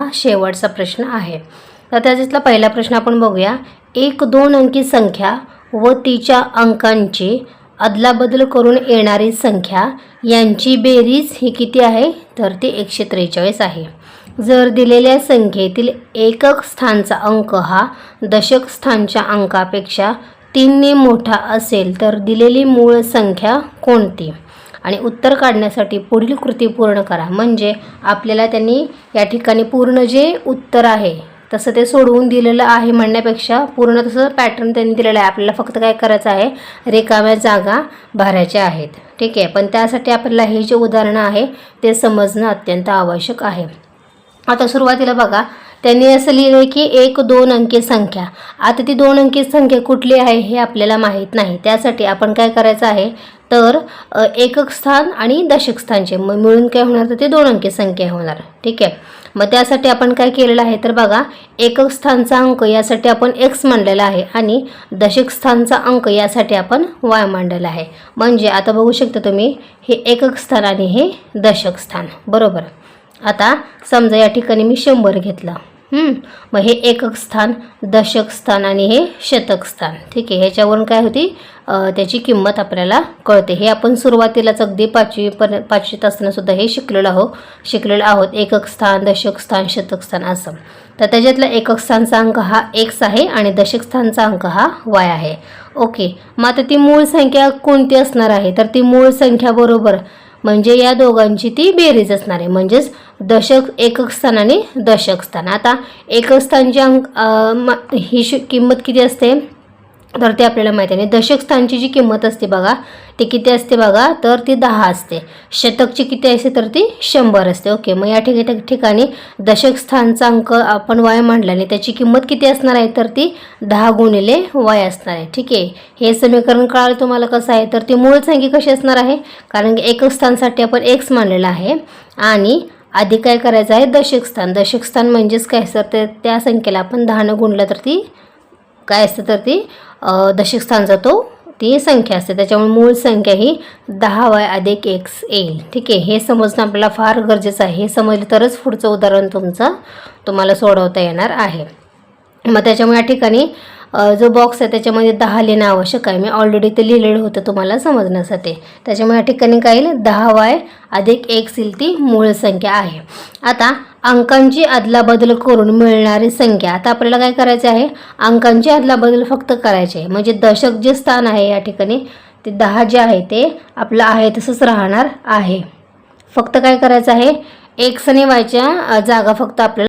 हा शेवटचा प्रश्न आहे. तर त्याच्यातला पहिला प्रश्न आपण बघूया. एक दोन अंकी संख्या व तिच्या अंकांची अदलाबदल करून येणारी संख्या यांची बेरीज ही किती आहे? तर ती एकशे त्रेचाळीस आहे. जर दिलेल्या संख्येतील एकक स्थानचा अंक हा दशक स्थानच्या अंकापेक्षा तीनने मोठा असेल तर दिलेली मूळ संख्या कोणती? आणि उत्तर काढण्यासाठी पुढील कृती पूर्ण करा. म्हणजे आपल्याला त्यांनी या ठिकाणी पूर्ण जे उत्तर आहे तसं ते सोडवून दिलेलं आहे म्हणण्यापेक्षा पूर्ण तसं पॅटर्न त्यांनी दिलेलं आहे. आपल्याला फक्त काय करायचं आहे रिकाम्या जागा भरायच्या आहेत. ठीक आहे? पण त्यासाठी आपल्याला हे जे उदाहरणं आहे ते समजणं अत्यंत आवश्यक आहे. आता सुरुवातीला बघा त्यांनी असं लिहिलं आहे की एक दोन अंकी संख्या. आता ती दोन अंकी संख्या कुठली आहे हे आपल्याला माहीत नाही. त्यासाठी आपण काय करायचं आहे? तर एकक स्थान आणि दशक स्थानचे. मग मिळून काय होणार? तर ते दोन अंकी संख्या होणार. ठीक आहे? मग त्यासाठी आपण काय केलेलं आहे? तर बघा एकक स्थानचा अंक यासाठी आपण एक्स मांडलेला आहे आणि दशक स्थानचा अंक यासाठी आपण वाय मांडलेला आहे. म्हणजे आता बघू शकता तुम्ही हे एकक स्थान आणि हे दशक स्थान. बरोबर? आता समजा या ठिकाणी मी शंभर घेतलं. मग हे एकक स्थान दशक स्थान आणि हे शतक स्थान. ठीक आहे ह्याच्यावरून काय होती? त्याची किंमत आपल्याला कळते. हे आपण सुरुवातीलाच अगदी पाचवी पण पाचवीत असतानासुद्धा हे शिकलेलो आहोत शिकलेलो आहोत. एकक स्थान दशक स्थान शतक स्थान असं. तर त्याच्यातला एकक स्थानचा अंक हा एक्स आहे आणि दशक स्थानचा अंक हा वाय आहे. ओके. मग आता ती मूळ संख्या कोणती असणार आहे? तर ती मूळ संख्या बरोबर म्हणजे या दोघांची ती बेरीज असणार आहे. म्हणजेच दशक एकक स्थान आणि दशक स्थान. आता एकक स्थानची अंक अं, म- ही शि किंमत किती असते? तर ते आपल्याला माहिती आहे. आणि दशकस्थानची जी किंमत असते बघा ती किती असते बघा तर ती दहा असते. शतकची किती असते तर ती शंभर असते. ओके मग या ठिकाणी ठिकाणी दशकस्थानचा अंक आपण वाय मांडला आणि त्याची किंमत किती असणार आहे तर ती दहा गुणिले वाय असणार आहे. ठीक आहे? हे समीकरण कळालं तुम्हाला कसं आहे? तर ती मूळ संख्या कशी असणार आहे? कारण की एकक स्थानसाठी आपण एक्स मांडलेलं आहे आणि आधी काय करायचं आहे? दशकस्थान दशकस्थान म्हणजेच काय सर? तर त्या संख्येला आपण दहानं गुणलं तर ती काय असतं? तर ती दशक स्थानचा तो ती संख्या असते. त्याच्यामुळे मूळ संख्या ही दहा वाय अधिक एक्स येईल. ठीक आहे? हे समजणं आपल्याला फार गरजेचं आहे. हे समजलं तरच पुढचं उदाहरण तुमचं तुम्हाला सोडवता येणार आहे. मग त्याच्यामुळे या ठिकाणी जो बॉक्स आहे त्याच्यामध्ये दहा लिहिणं आवश्यक आहे. मी ऑलरेडी ते लिहिलेलं होतं तुम्हाला समजण्यासाठी. त्याच्यामुळे या ठिकाणी काय येईल? दहा वाय अधिक एक्स येईल ती मूळ संख्या आहे. आता अंकांची अदलाबदल करून मिळणारी संख्या. आता आपल्याला काय करायचं आहे? अंकांची अदलाबदल फक्त करायची आहे. म्हणजे दशक जे स्थान आहे या ठिकाणी ते दहा जे आहे ते आपलं आहे तसंच राहणार आहे. फक्त काय करायचं आहे? एक्स आणि वायच्या जागा फक्त आपल्याला